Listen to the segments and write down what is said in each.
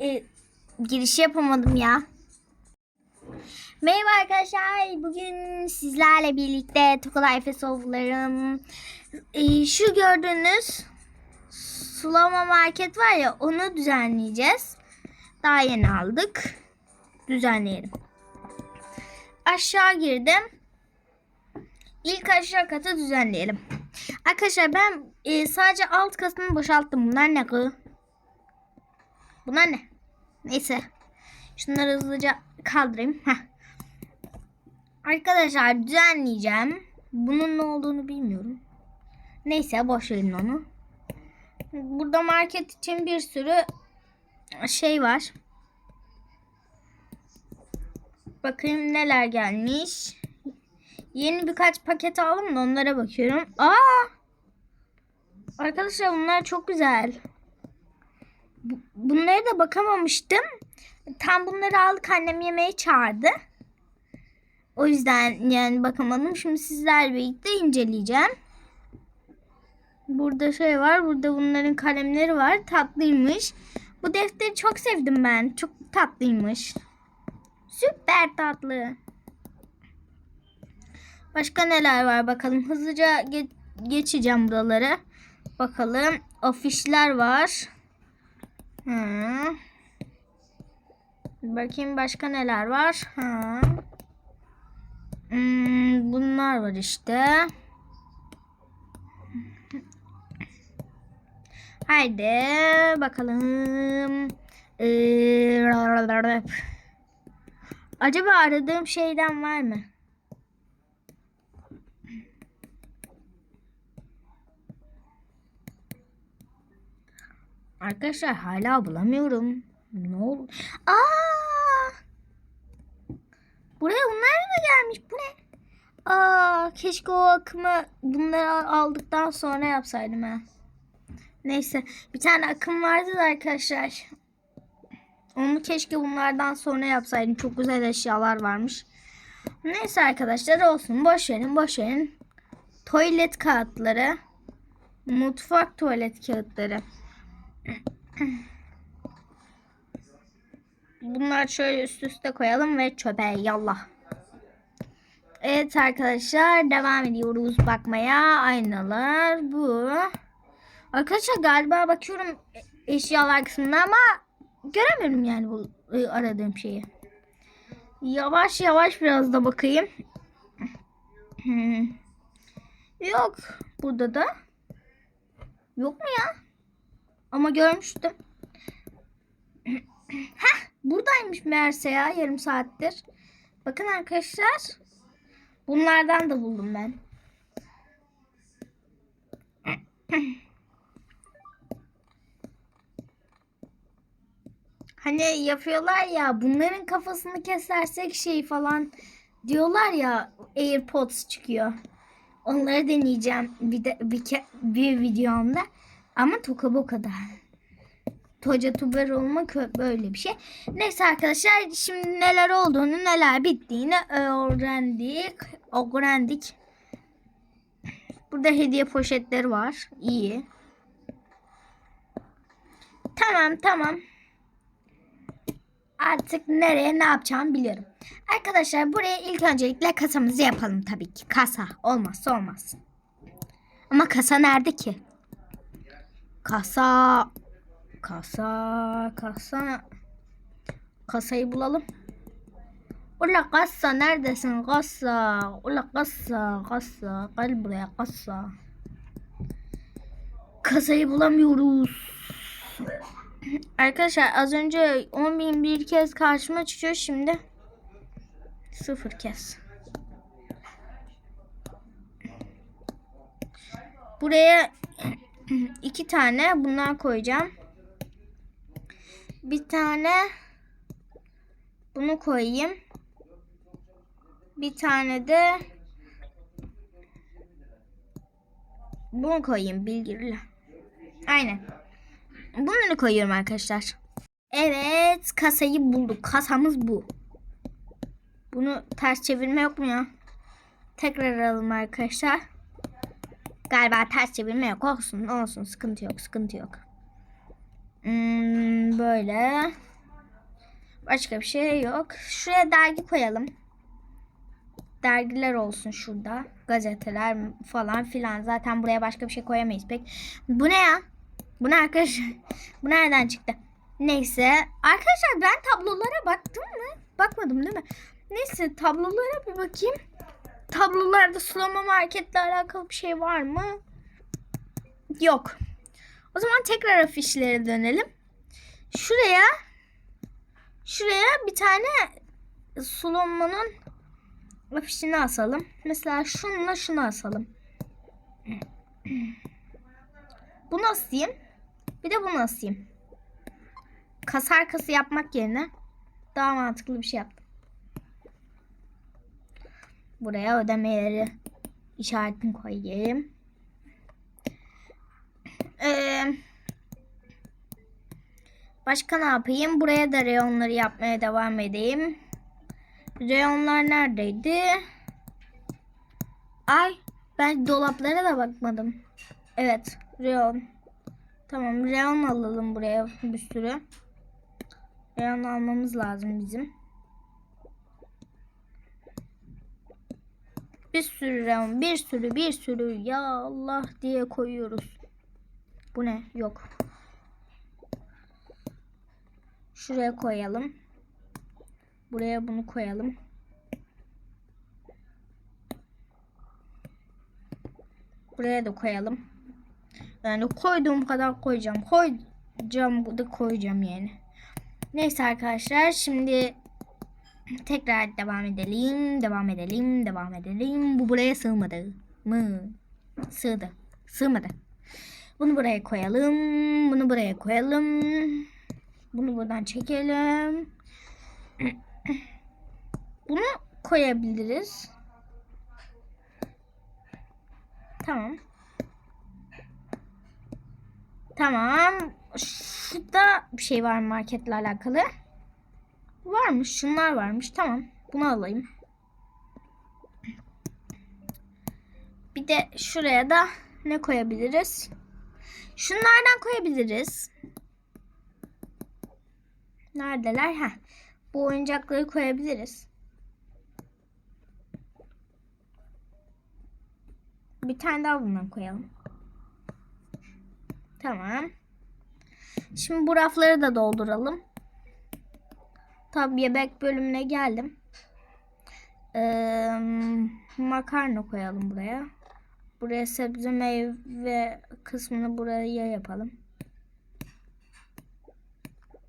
e, giriş yapamadım ya. Merhaba arkadaşlar. Bugün sizlerle birlikte Toka Life Soft'larım. E, şu gördüğünüz sulama market var ya onu düzenleyeceğiz. Daha yeni aldık. Düzenleyelim. Aşağı girdim. İlk aşağı katı düzenleyelim. Arkadaşlar ben e, sadece alt katını boşalttım. Bunlar ne kız? Bunlar ne? Neyse. Şunları hızlıca kaldırayım. Heh. Arkadaşlar düzenleyeceğim. Bunun ne olduğunu bilmiyorum. Neyse boş verin onu. Burada market için bir sürü şey var. Bakayım neler gelmiş. Yeni birkaç paket aldım da onlara bakıyorum. Aa! Arkadaşlar bunlar çok güzel. Bu- Bunlara da bakamamıştım. Tam bunları aldık annem yemeğe çağırdı. O yüzden yani bakamadım. Şimdi sizlerle birlikte inceleyeceğim. Burada şey var. Burada bunların kalemleri var. Tatlıymış. Bu defteri çok sevdim ben. Çok tatlıymış. Süper tatlı. Başka neler var bakalım. Hızlıca ge- geçeceğim buraları. Bakalım. Afişler var. Hı. Bakayım başka neler var. Hı. Hmm, bunlar var işte. Haydi bakalım. Ee, acaba aradığım şeyden var mı? Arkadaşlar hala bulamıyorum. Ne oldu? Aa! Buraya bunlar mı gelmiş? Bu ne? Aa, keşke o akımı bunları aldıktan sonra yapsaydım ha. Neyse, bir tane akım vardı da arkadaşlar. Onu keşke bunlardan sonra yapsaydım. Çok güzel eşyalar varmış. Neyse arkadaşlar olsun. Boş verin, boş verin. Tuvalet kağıtları. Mutfak tuvalet kağıtları. Bunlar şöyle üst üste koyalım ve çöpe yallah. Evet arkadaşlar devam ediyoruz bakmaya. Aynalar bu. Arkadaşlar galiba bakıyorum eşyalar kısmına ama göremiyorum yani bu e, aradığım şeyi. Yavaş yavaş biraz da bakayım. Hmm. Yok burada da. Yok mu ya? Ama görmüştüm. Heh, buradaymış meğerse ya yarım saattir. Bakın arkadaşlar. Bunlardan da buldum ben. Hani yapıyorlar ya bunların kafasını kesersek şey falan diyorlar ya AirPods çıkıyor. Onları deneyeceğim bir de bir, bir videomda. Ama toka boka da. Toca tuber olmak böyle bir şey. Neyse arkadaşlar şimdi neler olduğunu neler bittiğini öğrendik. Öğrendik. Burada hediye poşetleri var. İyi. Tamam tamam. Artık nereye ne yapacağımı biliyorum. Arkadaşlar buraya ilk öncelikle kasamızı yapalım tabii ki. Kasa olmazsa olmaz. Ama kasa nerede ki? Kasa kasa kasa kasayı bulalım. Ula kasa neredesin kasa? Ula kasa kasa gel buraya kasa. Kasayı bulamıyoruz. Arkadaşlar az önce 10 bin bir kez karşıma çıkıyor şimdi. Sıfır kez. Buraya iki tane bundan koyacağım. Bir tane bunu koyayım. Bir tane de bunu koyayım bilgili. Aynen. Bunu koyuyorum arkadaşlar. Evet kasayı bulduk. Kasamız bu. Bunu ters çevirme yok mu ya? Tekrar alalım arkadaşlar. Galiba ters çevirme yok. Olsun olsun sıkıntı yok sıkıntı yok. Hmm, böyle. Başka bir şey yok. Şuraya dergi koyalım. Dergiler olsun şurada. Gazeteler falan filan. Zaten buraya başka bir şey koyamayız pek. Bu ne ya? Bu ne arkadaşlar? Bu nereden çıktı? Neyse. Arkadaşlar ben tablolara baktım mı? Bakmadım değil mi? Neyse tablolara bir bakayım. Tablolarda sulama marketle alakalı bir şey var mı? Yok. O zaman tekrar afişlere dönelim. Şuraya şuraya bir tane sulamanın afişini asalım. Mesela şununla şunu asalım. Bunu asayım. Bir de bunu asayım. Kasa arkası yapmak yerine daha mantıklı bir şey yaptım. Buraya ödemeleri işaretini koyayım. Ee, başka ne yapayım? Buraya da reyonları yapmaya devam edeyim. Reyonlar neredeydi? Ay ben dolaplara da bakmadım. Evet reyon. Tamam reyon alalım buraya bir sürü. Reyon almamız lazım bizim. Bir sürü reyon, bir sürü, bir sürü ya Allah diye koyuyoruz. Bu ne? Yok. Şuraya koyalım. Buraya bunu koyalım. Buraya da koyalım. Yani koyduğum kadar koyacağım. Koyacağım da koyacağım yani. Neyse arkadaşlar şimdi tekrar devam edelim. Devam edelim. Devam edelim. Bu buraya sığmadı mı? Sığdı. Sığmadı. Bunu buraya koyalım. Bunu buraya koyalım. Bunu buradan çekelim. Bunu koyabiliriz. Tamam. Tamam. Şurada bir şey var marketle alakalı. Varmış. Şunlar varmış. Tamam. Bunu alayım. Bir de şuraya da ne koyabiliriz? Şunlardan koyabiliriz. Neredeler? Ha. Bu oyuncakları koyabiliriz. Bir tane daha bundan koyalım. Tamam. Şimdi bu rafları da dolduralım. Tabi yemek bölümüne geldim. Ee, makarna koyalım buraya. Buraya sebze meyve kısmını buraya yapalım.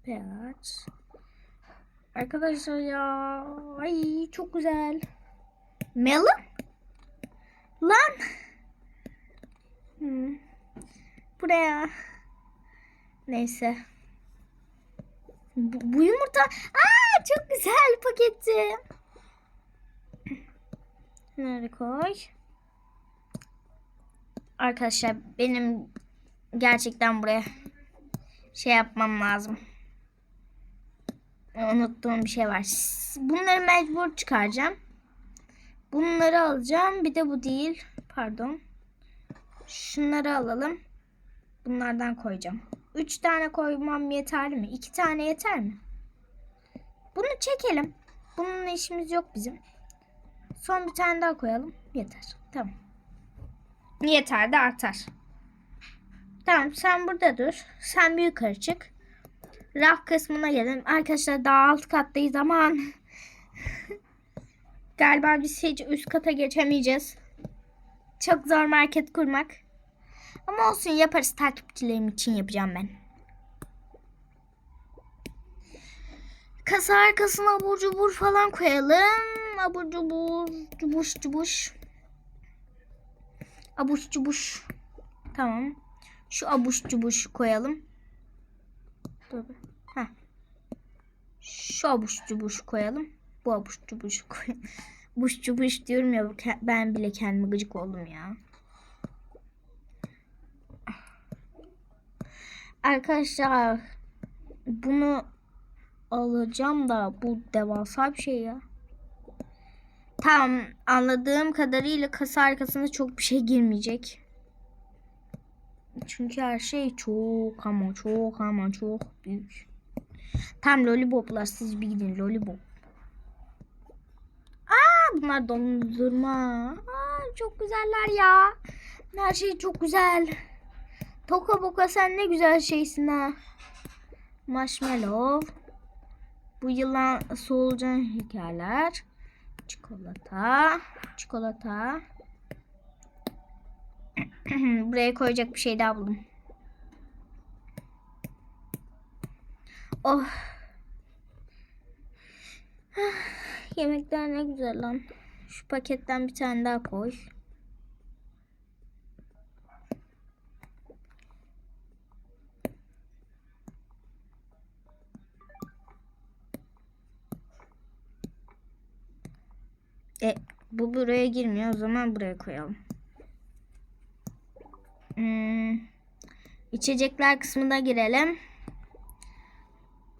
Piyaz. Arkadaşlar ya. Ay çok güzel. Melon? Lan. Hmm. Buraya. Neyse. Bu, bu yumurta. Aa çok güzel paketi. Nerede koy? Arkadaşlar benim gerçekten buraya şey yapmam lazım. Unuttuğum bir şey var. Bunları mecbur çıkaracağım. Bunları alacağım. Bir de bu değil. Pardon. Şunları alalım. Bunlardan koyacağım. Üç tane koymam yeterli mi? İki tane yeter mi? Bunu çekelim. Bununla işimiz yok bizim. Son bir tane daha koyalım. Yeter. Tamam. Yeter de artar. Tamam sen burada dur. Sen bir yukarı çık. Raf kısmına gelelim. Arkadaşlar daha alt kattayız aman. Galiba biz hiç üst kata geçemeyeceğiz. Çok zor market kurmak. Ama olsun yaparız takipçilerim için yapacağım ben. Kasa arkasına abur cubur falan koyalım. Abur cubur, cubuş cubuş. Abuş cubuş. Tamam. Şu abuş cubuş koyalım. Dur. Heh. Şu abuş cubuş koyalım. Bu abuş cubuş koyalım. Buş cubuş diyorum ya ben bile kendime gıcık oldum ya. Arkadaşlar bunu alacağım da bu devasa bir şey ya. Tamam anladığım kadarıyla kasa arkasında çok bir şey girmeyecek. Çünkü her şey çok ama çok ama çok büyük. Tam lollipoplar siz bir gidin lollipop. Aa bunlar dondurma. Aa, çok güzeller ya. Her şey çok güzel. Toka boka sen ne güzel şeysin ha. Marshmallow. Bu yılan solucan hikayeler. Çikolata. Çikolata. Buraya koyacak bir şey daha buldum. Oh. Yemekler ne güzel lan. Şu paketten bir tane daha koy. E, bu buraya girmiyor. O zaman buraya koyalım. Hmm, içecekler kısmına girelim.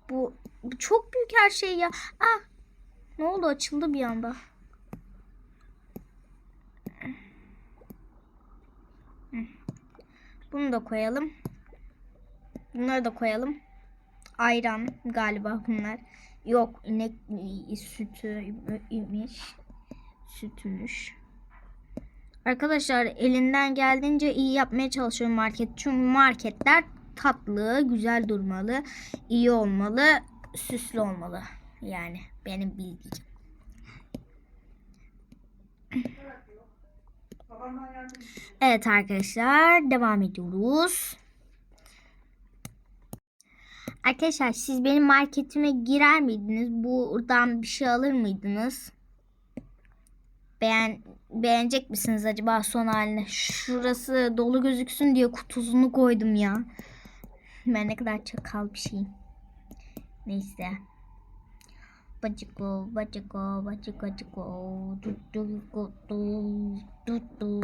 Bu, bu çok büyük her şey ya. Ah, ne oldu açıldı bir anda. Bunu da koyalım. Bunları da koyalım. Ayran galiba bunlar. Yok inek sütü imiş. Sütümüş. Arkadaşlar elinden geldiğince iyi yapmaya çalışıyorum market. Çünkü marketler tatlı, güzel durmalı, iyi olmalı, süslü olmalı. Yani benim bildiğim. Evet arkadaşlar devam ediyoruz. Arkadaşlar siz benim marketime girer miydiniz? Buradan bir şey alır mıydınız? Beğen beğenecek misiniz acaba son haline? Şurası dolu gözüksün diye kutusunu koydum ya. Ben ne kadar çakal bir şeyim. Neyse. Bacıko, bacıko, bacıko, bacıko. Tuttu, tuttu.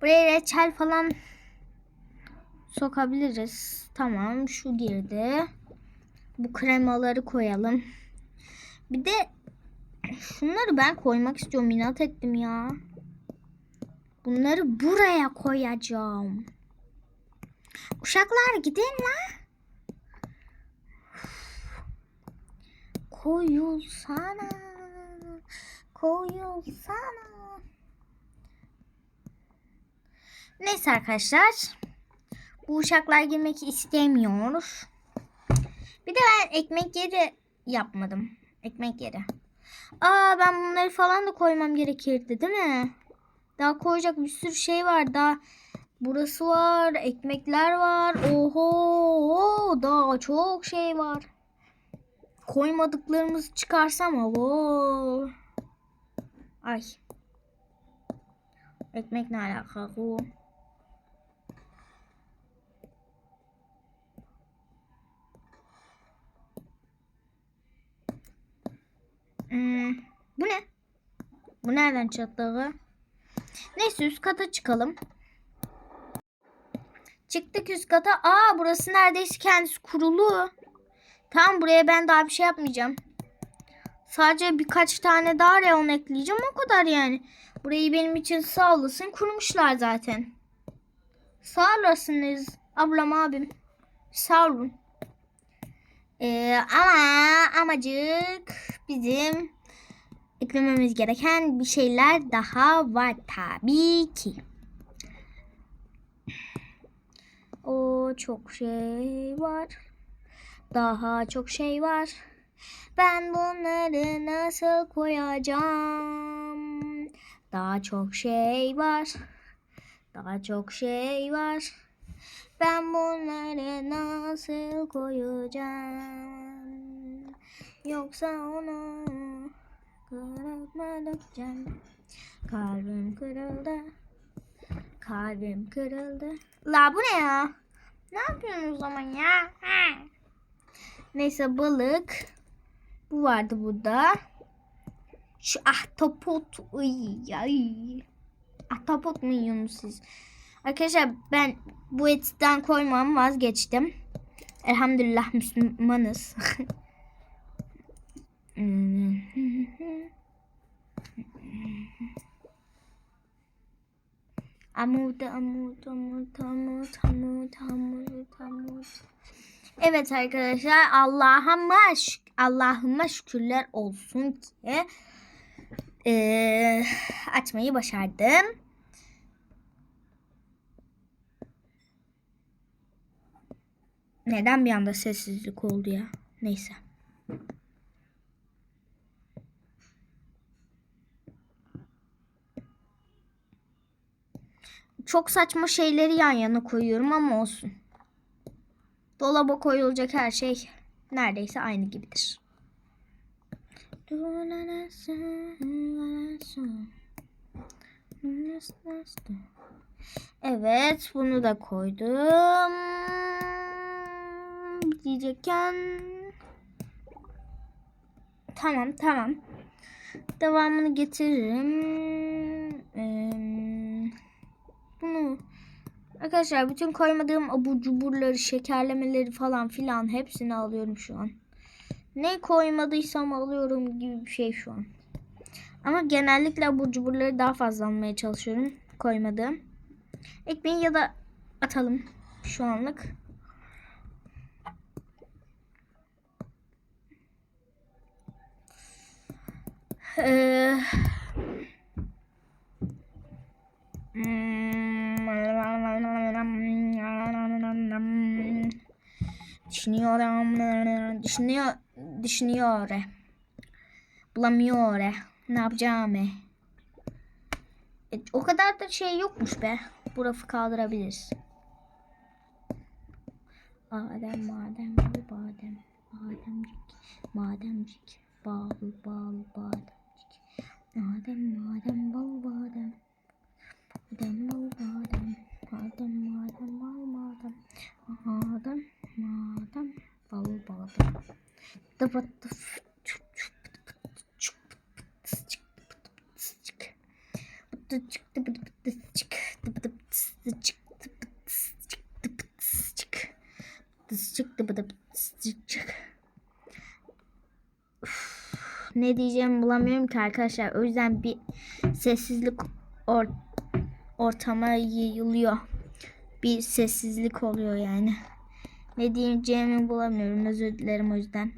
Buraya reçel falan sokabiliriz. Tamam şu girdi. Bu kremaları koyalım. Bir de şunları ben koymak istiyorum. Minat ettim ya. Bunları buraya koyacağım. Uşaklar gidin la. Koyulsana. Koyulsana. Neyse arkadaşlar. Bu uşaklar girmek istemiyor. Bir de ben ekmek yeri yapmadım. Ekmek yeri. Aa ben bunları falan da koymam gerekirdi değil mi? Daha koyacak bir sürü şey var. Daha burası var. Ekmekler var. Oho daha çok şey var. Koymadıklarımızı çıkarsam abo. Ay. Ekmek ne alaka Hmm, bu ne? Bu nereden çıktı? Neyse üst kata çıkalım. Çıktık üst kata. Aa burası neredeyse kendisi kurulu. Tamam buraya ben daha bir şey yapmayacağım. Sadece birkaç tane daha reyon ekleyeceğim o kadar yani. Burayı benim için sağ olasın kurmuşlar zaten. Sağ olasınız ablam abim. Sağ olun. Ee, ama amacık bizim eklememiz gereken bir şeyler daha var tabii ki. O çok şey var. Daha çok şey var. Ben bunları nasıl koyacağım? Daha çok şey var. Daha çok şey var. Ben bunları nasıl koyacağım? Yoksa onu kırmadıkçam. Kalbim kırıldı. Kalbim kırıldı. La bu ne ya? Ne yapıyorsun o zaman ya? Ha. Neyse balık. Bu vardı burada. Şu ahtapot. Ay, ay. Ahtapot mu yiyorsunuz siz? Arkadaşlar ben bu etten koymam vazgeçtim. Elhamdülillah Müslümanız. Amut, amut, amut, amut, amut, amut, amut. Evet arkadaşlar Allah'ıma şük- Allah'ıma şükürler olsun ki eee, açmayı başardım. Neden bir anda sessizlik oldu ya? Neyse. Çok saçma şeyleri yan yana koyuyorum ama olsun. Dolaba koyulacak her şey neredeyse aynı gibidir. Evet, bunu da koydum. Diyecekken Tamam, tamam. Devamını getiririm. Ee, bunu Arkadaşlar bütün koymadığım abur cuburları, şekerlemeleri falan filan hepsini alıyorum şu an. Ne koymadıysam alıyorum gibi bir şey şu an. Ama genellikle abur cuburları daha fazla almaya çalışıyorum koymadığım. Ekmeği ya da atalım şu anlık. Ee. Düşünüyorum. Düşünüyor. Düşünüyor. Bulamıyor. Ne yapacağım? E, o kadar da şey yokmuş be. Bu rafı kaldırabiliriz. Adem, madem, badem. Bademcik, mademcik. Bal, bal, bademcik. Madem, madem, bal, badem. Badem, bal, badem. Madem, madem, bal, madem. Madem, madem, bal, badem. Dıbıt, dıf, çup, çup, çup, çık, çık. Dıbıt, çık, dıbıt, dıs, çık. Dıs, dıs, çık. Dıs, çık, dıs, çık. Dıs, çık, dıs, çık, Ne diyeceğimi bulamıyorum ki arkadaşlar. O yüzden bir sessizlik or ortama yayılıyor. Bir sessizlik oluyor yani. Ne diyeceğimi bulamıyorum. Özür dilerim o yüzden.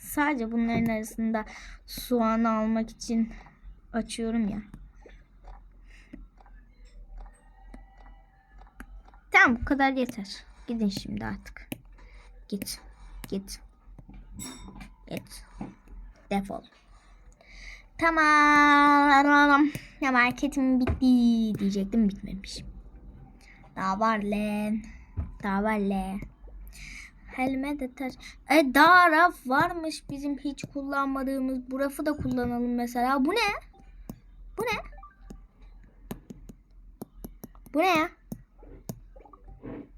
Sadece bunların arasında soğanı almak için açıyorum ya. Tamam bu kadar yeter. Gidin şimdi artık. Git. Git. Git. Defol. Tamam. Ya marketim bitti diyecektim bitmemiş. Daha var lan. Daha var lan. Helme de ter. E daha raf varmış bizim hiç kullanmadığımız. Bu rafı da kullanalım mesela. Bu ne? Bu ne? Bu ne ya?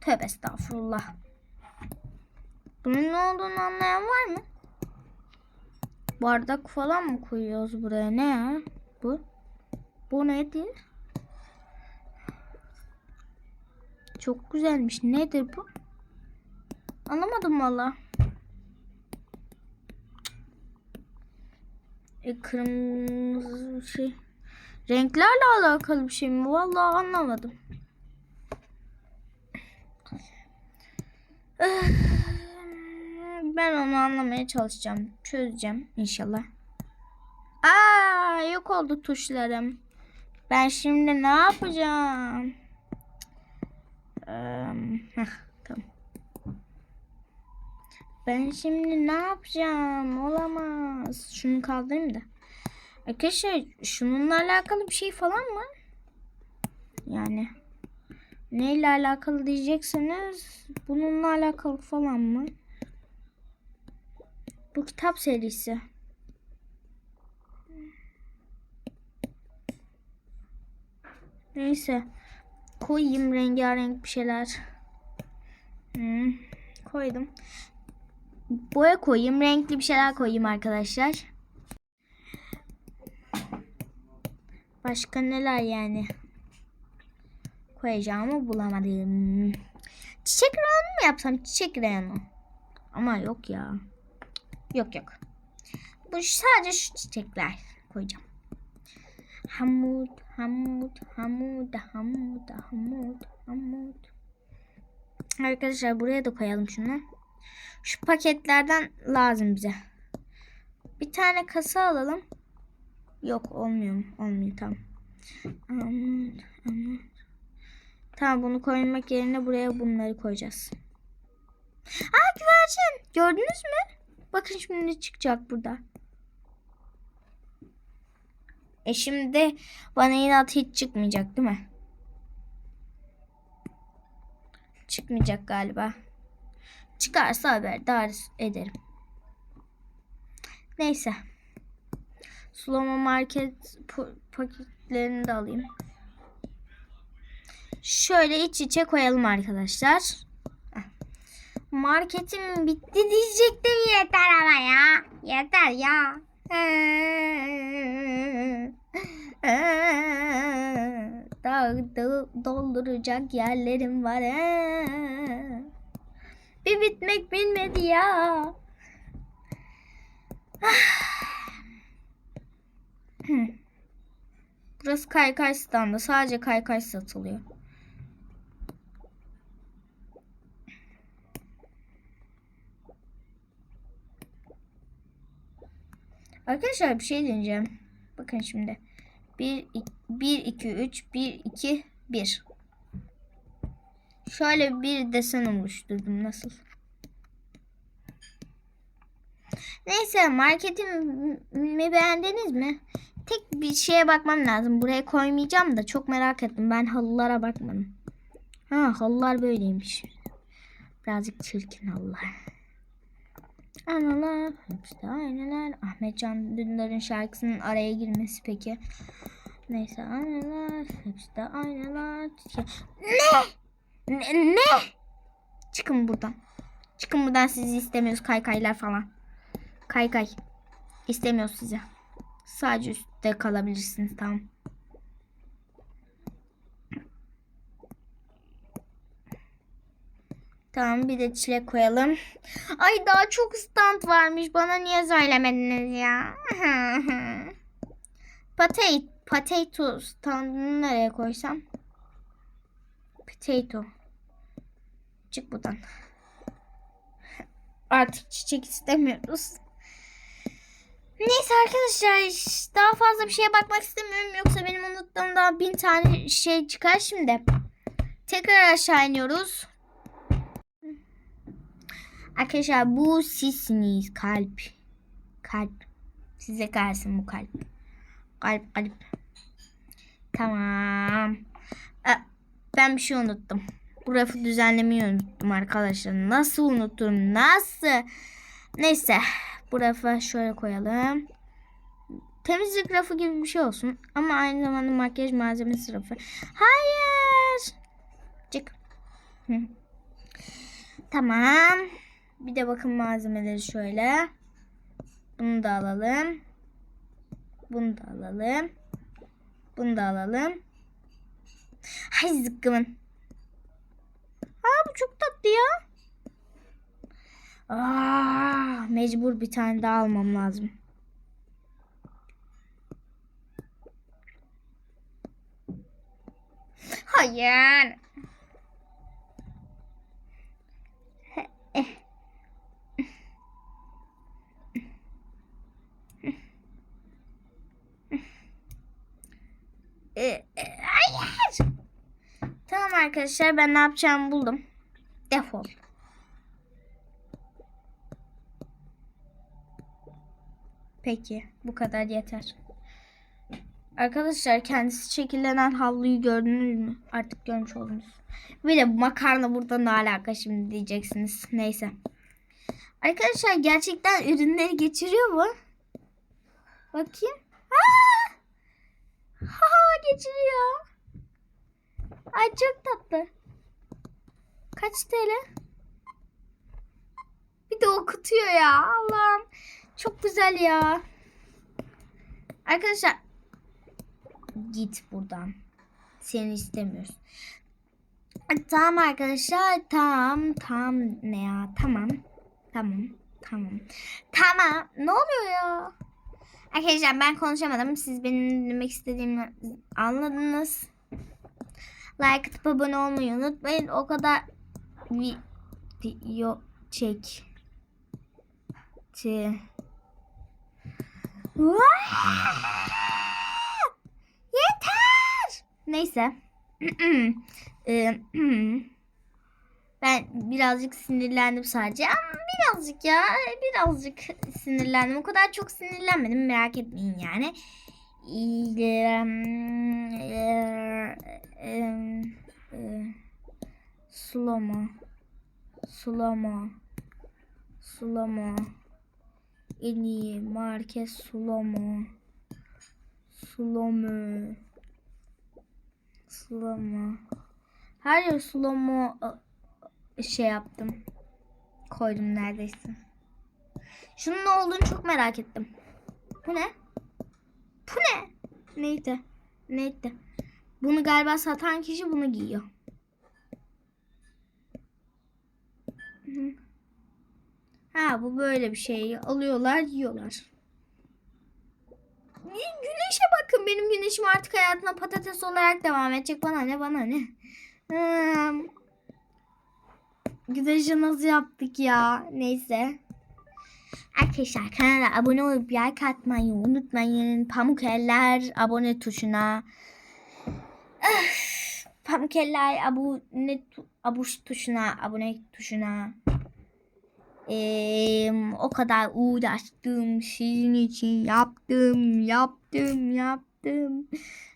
Tövbe estağfurullah. Bunun ne olduğunu anlayan var mı? Bardak falan mı koyuyoruz buraya? Ne ya? Bu? Bu nedir? Çok güzelmiş. Nedir bu? Anlamadım valla. E, kırmızı şey. Renklerle alakalı bir şey mi? Vallahi anlamadım. Ben onu anlamaya çalışacağım. Çözeceğim inşallah. Aa yok oldu tuşlarım. Ben şimdi ne yapacağım? Ee, heh, tamam. Ben şimdi ne yapacağım? Olamaz. Şunu kaldırayım da. Arkadaşlar şununla alakalı bir şey falan mı? Yani neyle alakalı diyecekseniz bununla alakalı falan mı? Bu kitap serisi. Neyse. Koyayım rengarenk bir şeyler. Hmm, koydum. Boya koyayım. Renkli bir şeyler koyayım arkadaşlar. Başka neler yani? Koyacağımı bulamadım. Çiçek reyonu mu yapsam? Çiçek reyonu. Ama yok ya. Yok yok. Bu sadece şu çiçekler koyacağım. Hamut, hamut, hamut, hamut, hamut, hamut. Arkadaşlar buraya da koyalım şunu. Şu paketlerden lazım bize. Bir tane kasa alalım. Yok olmuyor mu? Olmuyor tamam. Aman, aman. Tamam bunu koymak yerine buraya bunları koyacağız. Aa güvercin. Gördünüz mü? Bakın şimdi ne çıkacak burada. E şimdi bana inat hiç çıkmayacak değil mi? Çıkmayacak galiba. Çıkarsa haberdar ederim. Neyse. Sulama market paketlerini de alayım. Şöyle iç içe koyalım arkadaşlar. Marketim bitti diyecektim yeter ama ya. Yeter ya. Daha da- dolduracak yerlerim var. Bir bitmek bilmedi ya. Burası kaykay standı. Sadece kaykay satılıyor. Arkadaşlar bir şey deneyeceğim. Bakın şimdi. 1, 1 2, 3, 1, 2, 1. Şöyle bir desen oluşturdum. Nasıl? Neyse marketimi beğendiniz mi? Tek bir şeye bakmam lazım. Buraya koymayacağım da çok merak ettim. Ben halılara bakmadım. Ha halılar böyleymiş. Birazcık çirkin halılar. Analar, de aynalar. Ahmet Can Dündar'ın şarkısının araya girmesi peki. Neyse aynalar, hepsi de aynalar. Ne? Ne? ne? Çıkın buradan. Çıkın buradan sizi istemiyoruz kaykaylar falan. Kaykay. İstemiyoruz sizi. Sadece üstte kalabilirsiniz tamam. Tamam bir de çilek koyalım. Ay daha çok stand varmış. Bana niye söylemediniz ya? Potato, potato standını nereye koysam? Potato. Çık buradan. Artık çiçek istemiyoruz. Neyse arkadaşlar daha fazla bir şeye bakmak istemiyorum. Yoksa benim unuttuğum daha bin tane şey çıkar şimdi. Tekrar aşağı iniyoruz. Arkadaşlar bu sizsiniz kalp. Kalp. Size gelsin bu kalp. Kalp kalp. Tamam. Aa, ben bir şey unuttum. Bu rafı düzenlemeyi unuttum arkadaşlar. Nasıl unuttum? Nasıl? Neyse. Bu rafı şöyle koyalım. Temizlik rafı gibi bir şey olsun. Ama aynı zamanda makyaj malzemesi rafı. Hayır. Çık. Hı. Tamam. Bir de bakın malzemeleri şöyle. Bunu da alalım. Bunu da alalım. Bunu da alalım. Hay zıkkımın. Aa bu çok tatlı ya. Aa, mecbur bir tane daha almam lazım. Hayır. Ee, Hayır. Tamam arkadaşlar ben ne yapacağımı buldum. Defol. Peki bu kadar yeter. Arkadaşlar kendisi şekillenen havluyu gördünüz mü? Artık görmüş oldunuz. Bir de makarna burada ne alaka şimdi diyeceksiniz. Neyse. Arkadaşlar gerçekten ürünleri geçiriyor mu? Bakayım. Aa! Geçiriyor. Ay çok tatlı. Kaç TL? Bir de okutuyor ya. Allah'ım. Çok güzel ya. Arkadaşlar git buradan. Seni istemiyoruz. Tamam arkadaşlar. Tamam. Tamam ne ya? Tamam. Tamam. Tamam. Tamam. Ne oluyor ya? Arkadaşlar ben konuşamadım. Siz benim demek istediğimi anladınız. Like atıp abone olmayı unutmayın. O kadar video çek. Yeter. Neyse. Ben birazcık sinirlendim sadece ama birazcık ya birazcık sinirlendim. O kadar çok sinirlenmedim merak etmeyin yani. Sulama. Sulama. Sulama. En iyi marke sulama. Sulama. Sulama. Her yer ı, şey yaptım. Koydum neredeyse. Şunun ne olduğunu çok merak ettim. Bu ne? Bu ne? Neydi? Neydi? Bunu galiba satan kişi bunu giyiyor. Ha bu böyle bir şey. Alıyorlar yiyorlar. Gü- Güneşe bakın. Benim güneşim artık hayatına patates olarak devam edecek. Bana ne bana ne. Güneşi nasıl yaptık ya? Neyse. Arkadaşlar kanala abone olup like atmayı unutmayın. Pamuk eller abone tuşuna. Pamuk eller abone tu- abuş tuşuna abone tuşuna. Eee, o kadar uğraştım sizin için yaptım yaptım yaptım.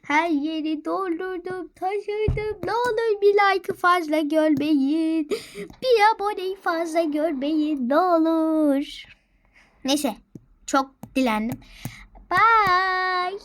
Her yeri doldurdum taşırdım. Ne olur bir like fazla görmeyin. Bir aboneyi fazla görmeyin ne olur. Neyse çok dilendim. Bye.